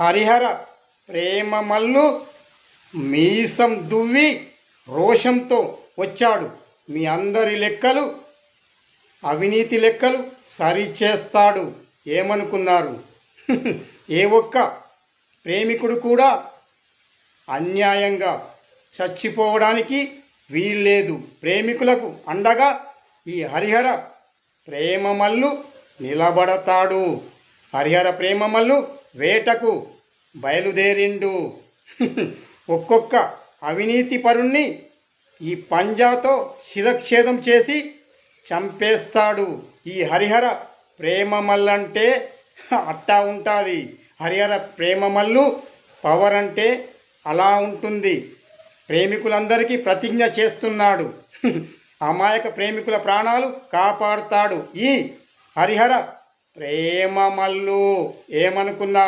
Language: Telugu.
హరిహర ప్రేమమల్లు మీసం దువ్వి రోషంతో వచ్చాడు. మీ అందరి లెక్కలు అవినీతి లెక్కలు సరిచేస్తాడు ఏమనుకున్నారు? ఏ ఒక్క ప్రేమికుడు కూడా అన్యాయంగా చచ్చిపోవడానికి వీల్లేదు. ప్రేమికులకు అండగా ఈ హరిహర ప్రేమమల్లు నిలబడతాడు. హరిహర ప్రేమమల్లు వేటకు బయలుదేరిండు. ఒక్కొక్క అవినీతి పరుణ్ణి ఈ పంజాతో శిరక్షేదం చేసి చంపేస్తాడు. ఈ హరిహర ప్రేమమల్లంటే అట్టా ఉంటుంది. హరిహర ప్రేమమల్లు పవర్ అంటే అలా ఉంటుంది. ప్రేమికులందరికీ ప్రతిజ్ఞ చేస్తున్నాడు. అమాయక ప్రేమికుల ప్రాణాలు కాపాడుతాడు. ఈ హరిహర ప్రేమమల్లు ఏమనుకున్నా